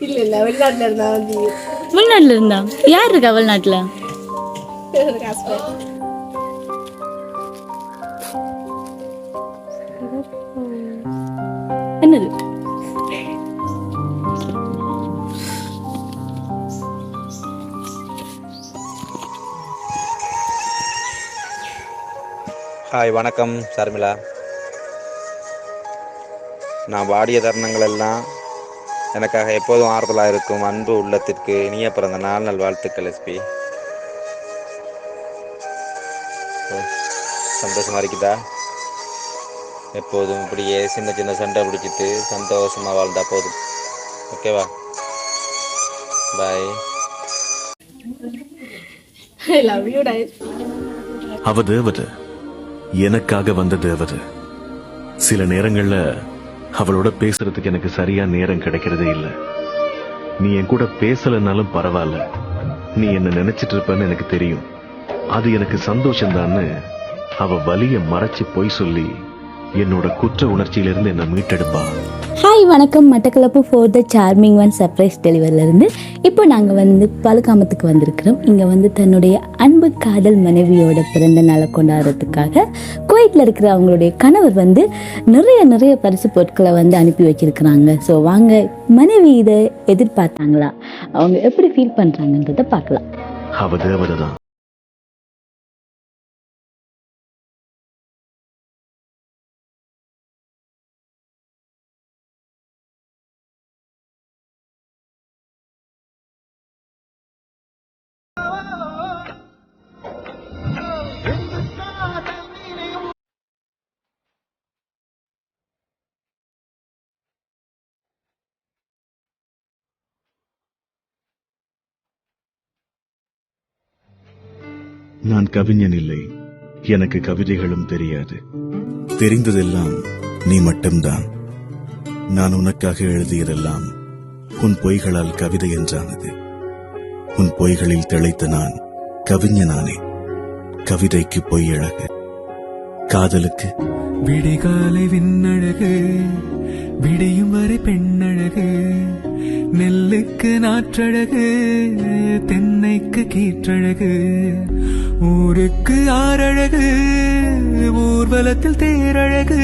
இல்ல இல்ல வெளிநாட்டுல இருந்தா வந்து வெளிநாட்டுல இருந்தா? யார் இருக்கா வெளிநாட்டுல? என்னது? ஹாய் வணக்கம் சர்மிளா. நான் வாடிய தருணங்கள் எல்லாம் எனக்காக எப்போதும் ஆறுதலாக இருக்கும் அன்பு உள்ளத்திற்கு இனிய பிறந்த நாள் நல் வாழ்த்துக்கள் எஸ்பி சந்தோஷமா இருக்குதா? எப்போதும் இப்படியே சின்ன சின்ன சண்டை பிடிச்சிட்டு சந்தோஷமா வாழ்ந்தா போதும். ஓகேவா பாய் அவ தேவதை எனக்காக வந்த தேவதை சில நேரங்கள்ல அவளோட பேசுறதுக்கு எனக்கு சரியா நேரம் கிடைக்கிறதே இல்ல. நீ என் கூட பேசலனாலும் பரவாயில்ல. நீ என்ன நினைச்சிட்டு இருப்பன்னு எனக்கு தெரியும். அது எனக்கு சந்தோஷம்தான்னு அவ வலிய மறைச்சு பொய் சொல்லி என்னோட குற்ற உணர்ச்சியிலிருந்து என்ன மீட்டெடுப்பா. ஹாய் வணக்கம். Mattakkalappu for the charming one surprise டெலிவரிலேருந்து இப்போ நாங்கள் வந்து பழுக்காமத்துக்கு வந்திருக்கிறோம். இங்கே வந்து தன்னுடைய அன்பு காதல் மனைவியோட பிறந்த நாளை கொண்டாடுறதுக்காக குவைத்தில் இருக்கிற அவங்களுடைய கணவர் வந்து நிறைய நிறைய பரிசு பொருட்களை வந்து அனுப்பி வச்சிருக்கிறாங்க. ஸோ வாங்க மனைவி இதை எதிர்பார்த்தாங்களா? அவங்க எப்படி ஃபீல் பண்ணுறாங்கன்றதை பார்க்கலாம். அவ தேவதை நான் கவிஞன் இல்லை எனக்கு கவிதைகளும் தெரியாது. தெரிந்ததெல்லாம் நீ மட்டும்தான். நான் உனக்காக எழுதியதெல்லாம் உன் பொய்களால் கவிதை என்றானது. உன் பொய்களில் திளைத்த நான் கவிஞனானே. கவிதைக்கு பொய் அழகு காதலுக்கு. விடிகாலை விண்ணழகு. விடியும் வரை பெண்ணழகு. நெல்லுக்கு நாற்றழகு. தென்னைக்கு கீற்றழகு. ஊருக்கு ஆறழகு ஊர்வலத்தில் தேரழகு.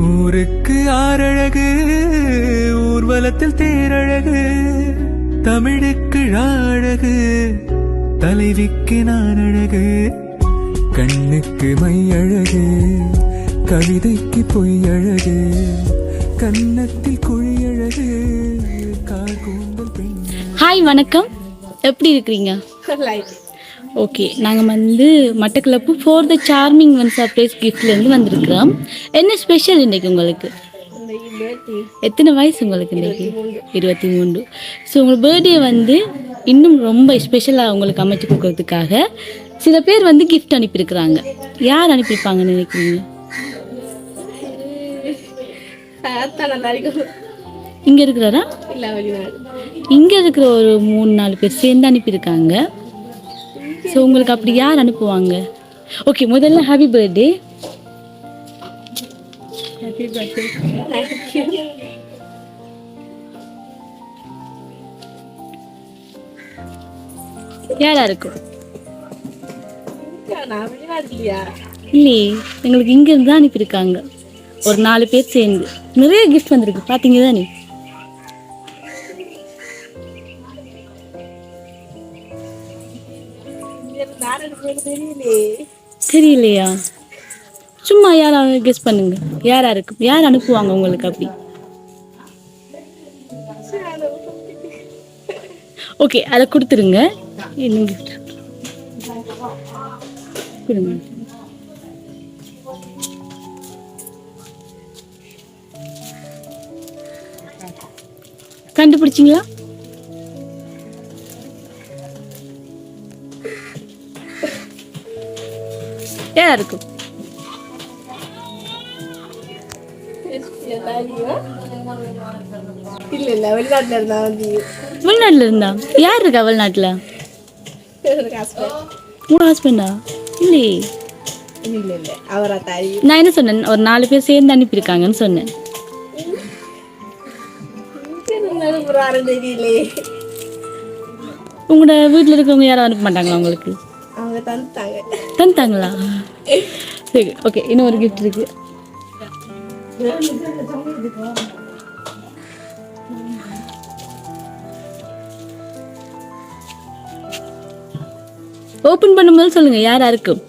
ஊருக்கு ஆறழகு ஊர்வலத்தில் தேரழகு. தமிழுக்கு அழகு தலைவிக்கு நான் அழகு கண்ணுக்கு மை அழகு கவிதைக்கு பொய் அழகு கன்னத்தில் குழி அழகு கார் கூந்தல் பெண். ஹாய் வணக்கம். எப்படி இருக்கிறீங்க? ஓகே நாங்கள் வந்து Mattakkalappu for the charming one surprise கிஃப்ட்லேருந்து வந்திருக்கிறோம். என்ன ஸ்பெஷல் இன்னைக்கு உங்களுக்கு? எத்தனை வயசு உங்களுக்கு இன்னைக்கு? இருபத்தி மூணு ஸோ உங்கள் பர்த்டே வந்து இன்னும் ரொம்ப ஸ்பெஷலாக உங்களுக்கு அமைச்சு கொடுக்கறதுக்காக சில பேர் வந்து கிஃப்ட் அனுப்பியிருக்கிறாங்க. யார் அனுப்பியிருப்பாங்கன்னு நினைக்கிறீங்க? இங்கே இருக்கிறாரா? இங்கே இருக்கிற ஒரு மூணு நாலு பேர் சேர்ந்து அனுப்பியிருக்காங்க. ஸோ உங்களுக்கு அப்படி யார் அனுப்புவாங்க? ஓகே முதல்ல ஹாப்பி பர்த்டே ஹாப்பி பர்த்டே யாரா இருக்கும் இல்லையா எங்களுக்கு இங்கேருந்து தான் அனுப்பியிருக்காங்க. ஒரு நாலு பேர் சேர்ந்து. நிறைய கிஃப்ட் வந்திருக்கு. பார்த்தீங்க தானே தெரியலையா? சும்மா யாரா கெஸ் பண்ணுங்க. யாரா இருக்கு யார் அனுப்புவாங்க உங்களுக்கு அப்படி? ஓகே அதை கொடுத்துருங்க. என்ன கொடுங்க. கண்டுபிடிச்சிங்களா? யாரா இருக்கும் இல்ல இல்ல வெளிநாட்டுல இருந்தா வந்து வெளிநாட்டுல இருந்தா? யார் இருக்கா வெளிநாட்டுல? உங்க ஹஸ்பண்டா இல்லையே. இல்ல இல்ல அவரா தாய்? நான் என்ன சொன்னேன்? ஒரு நாலு பேர் சேர்ந்து அனுப்பியிருக்காங்கன்னு சொன்னேன். உங்களோட வீட்டில் இருக்கிறவங்க யாரும் அனுப்ப மாட்டாங்களா உங்களுக்கு? அவங்க தந்துட்டாங்க. தந்துட்டாங்களா? சரி ஓகே இன்னும் ஒரு கிஃப்ட் இருக்கு. ஓப்பன் பண்ணும்போது சொல்லுங்க யாரா இருக்கும்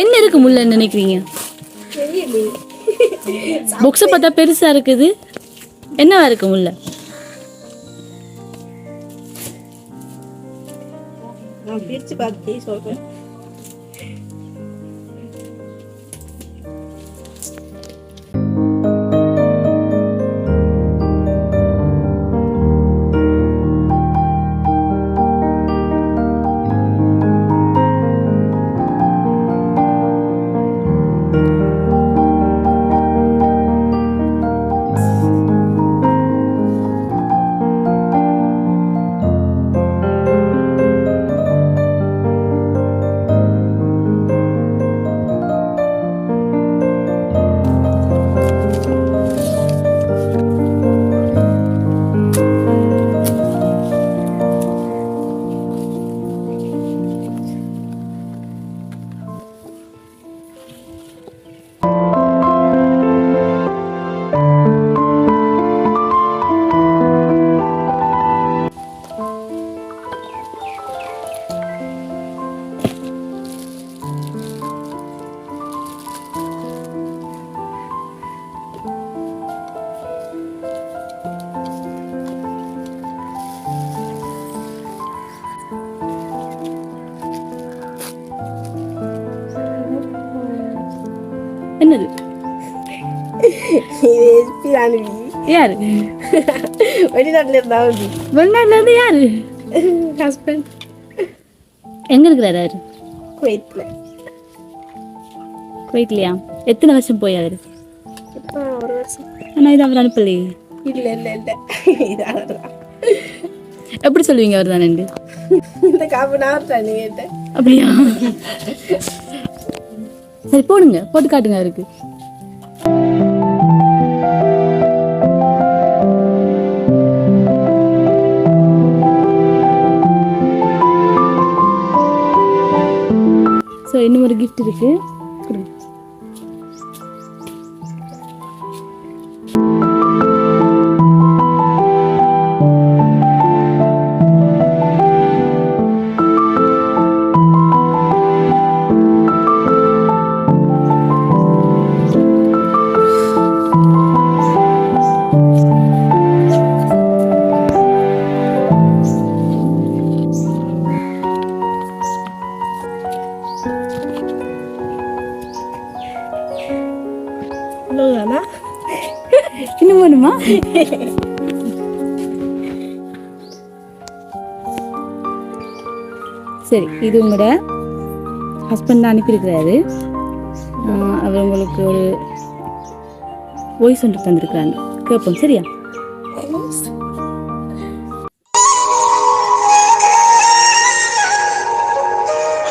என்ன இருக்கு முள்ள நினைக்கிறீங்க? புக்ஸ் புக்ஸை பார்த்தா பெருசா இருக்குது. என்னவா இருக்கு முள்ள நான் பிரிச்சு பார்த்து சொல்றேன். அனுப்பி யாரு? வெளிநாட்டுல இருந்தா வந்து. வெளிநாட்டுல இருந்து யாரு? ஹஸ்பண்ட் எங்க இருக்கிறாரு அவரு? குவைத்தில் குவைட்லையா எத்தனை வருஷம் போய் அவரு? ஒரு வருஷம். ஆனா இது அவர் அனுப்பலையே. இல்ல இல்ல இல்ல. இது அவர்தான். எப்படி சொல்லுவீங்க அவர் தானே இந்த காப்பு நான் கேட்டேன். அப்படியா? சரி போடுங்க. போட்டு காட்டுங்க அவருக்கு. இன்னும் ஒரு கிஃப்ட் இருக்கு. சரி இது உங்களோட ஹஸ்பண்ட் தான் அனுப்பியிருக்கிறாரு. அவர் உங்களுக்கு ஒரு வாய்ஸ் ஒன்று தந்திருக்கிறாங்க. கேட்போம் சரியா?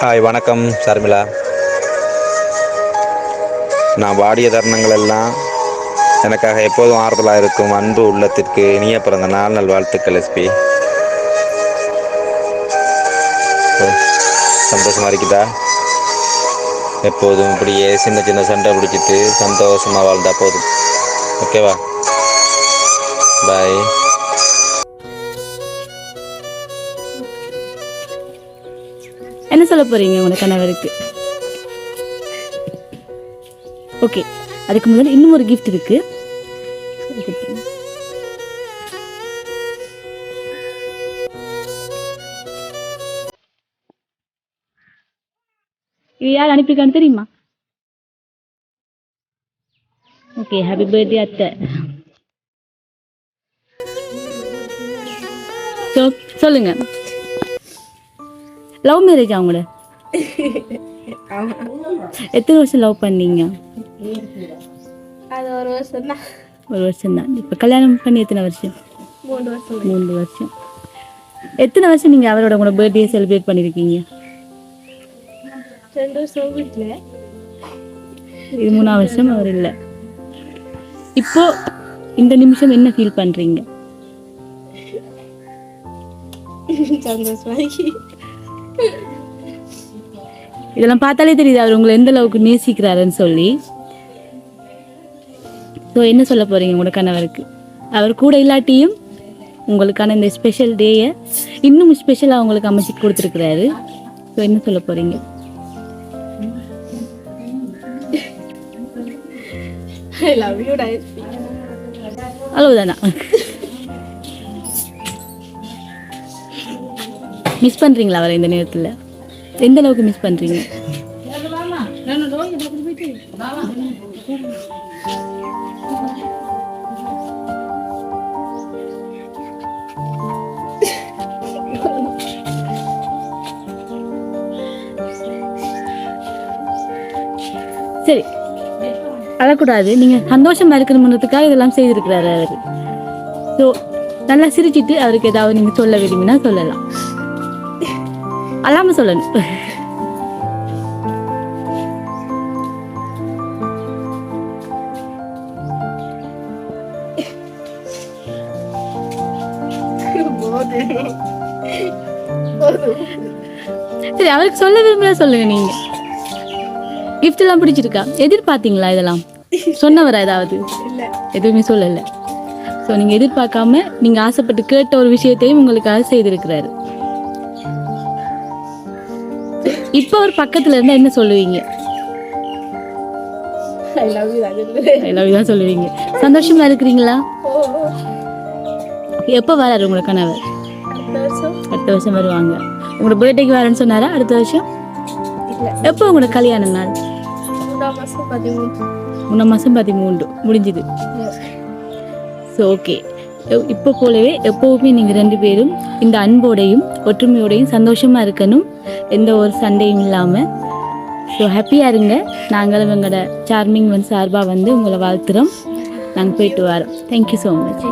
ஹாய் வணக்கம் சர்மிளா நான் வாடிய தருணங்கள் எல்லாம் எனக்காக எப்போதும் ஆறுதலாக இருக்கும் அன்பு உள்ளத்திற்கு இனிய பிறந்த நாள் நல் வாழ்த்துக்கள் எஸ்பி சந்தோஷமா இருக்குதா? எப்போதும் இப்படியே சின்ன சின்ன சண்டை பிடிச்சிட்டு சந்தோஷமா வாழ்ந்தா போதும். ஓகேவா பாய் என்ன சொல்ல போறீங்க உங்களோட கணவருக்கு? ஓகே அதுக்கு முன்னாடி இன்னும் ஒரு கிஃப்ட் இருக்கு. இது யார் அனுப்பியிருக்கான்னு தெரியுமா? ஓகே ஹாப்பி பர்த்டே அத்தை. So, சொல்லுங்க. லவ் மேரேஜ் அவங்கள எத்தனை வருஷம் லவ் பண்ணீங்க? அது ஒரு வருஷம் தான் ஒரு வருஷம் தான் இப்போ கல்யாணம் பண்ணி எத்தனை வருஷம்? மூணு வருஷம். மூணு வருஷம். எத்தனை வருஷம் நீங்கள் அவரோட உங்களோட பர்த்டே செலிப்ரேட் பண்ணியிருக்கீங்க ரெண்டு வருஷம் வீட்டில் இது மூணாவது வருஷம் அவர் இல்லை. இப்போ இந்த நிமிஷம் என்ன ஃபீல் சந்தோஷமாகி இதெல்லாம் பார்த்தாலே தெரியுது அவர் உங்களை எந்த அளவுக்கு நேசிக்கிறாருன்னு சொல்லி. ஸோ என்ன சொல்ல போறீங்க உங்களோட கணவருக்கு? அவர் கூட இல்லாட்டியும் உங்களுக்கான இந்த ஸ்பெஷல் டேயை இன்னும் ஸ்பெஷலாக உங்களுக்கு அமைச்சு கொடுத்துருக்குறாரு. ஸோ என்ன சொல்ல போறீங்க? ஐ லவ் யூ டைஸ்பி அவ்வளவுதானா மிஸ் பண்றீங்களா அவரை இந்த நேரத்தில்? எந்த அளவுக்கு மிஸ் பண்றீங்க? சரி. அழக்கூடாது. நீங்க சந்தோஷமா இருக்கணுன்றதுக்காக இதெல்லாம் செய்திருக்கிறாரு அவர். ஸோ நல்லா சிரிச்சிட்டு அவருக்கு ஏதாவது நீங்க சொல்ல விரும்பினா சொல்லலாம். அல்லாம சொல்லணும். சரி அவருக்கு சொல்ல விரும்பல சொல்லுங்க நீங்கள் gift எல்லாம் பிடிச்சிருக்கா? எதிர்பார்த்தீங்களா இதெல்லாம்? சொன்னவரா ஏதாவது? எதுவுமே சொல்லலை. ஸோ நீங்கள் எதிர்பார்க்காம நீங்கள் ஆசைப்பட்டு கேட்ட ஒரு விஷயத்தையும் உங்களுக்காக செய்திருக்கிறாரு. இப்போ ஒரு பக்கத்துல இருந்தா என்ன சொல்லுவீங்க? தான் சொல்லுவீங்க. சந்தோஷமா இருக்கிறீங்களா? எப்போ வராரு உங்களோட கணவர்? அடுத்த வருஷம். வருவாங்க. உங்களோட பர்த்டேக்கு வரேன்னு சொன்னாரா? அடுத்த வருஷம்? எப்போ உங்களோட கல்யாண நாள்? மூணாம் மாதம் பதிமூணு மூணாம் மாதம் பதிமூன்று. முடிஞ்சுது. ஸோ ஓகே இப்போ போலவே எப்போவுமே நீங்கள் ரெண்டு பேரும் இந்த அன்போடையும் ஒற்றுமையோடையும் சந்தோஷமாக இருக்கணும். எந்த ஒரு சண்டையும் இல்லாமல் ஸோ ஹாப்பியாக இருங்க. நாங்களும் எங்களோட சார்மிங் வந்து சார்பாக வந்து உங்களை வாழ்த்துறோம். நாங்கள் போயிட்டு வரோம். தேங்க்யூ ஸோ மச்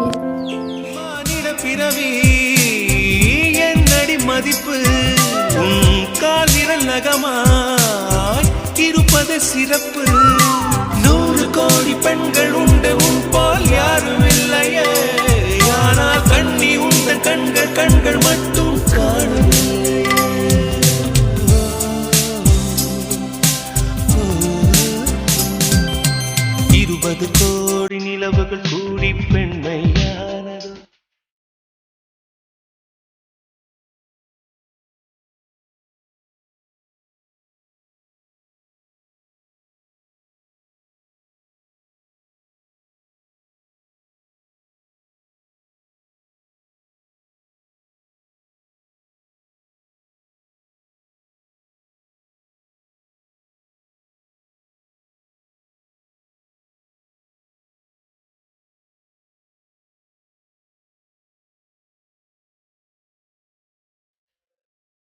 மானிட பிறவி என்னடி மதிப்பு? உன் கால் விரல் நகமாய் இருப்பது சிறப்பு. நூறு கோடி பெண்கள் உண்டு உன் போல் யாரும் இல்லையே. ஆனால் கண்ணி உண்ட கண்கள் கண்கள் மட்டும் காணும் இருபது கோடி நிலவுகள்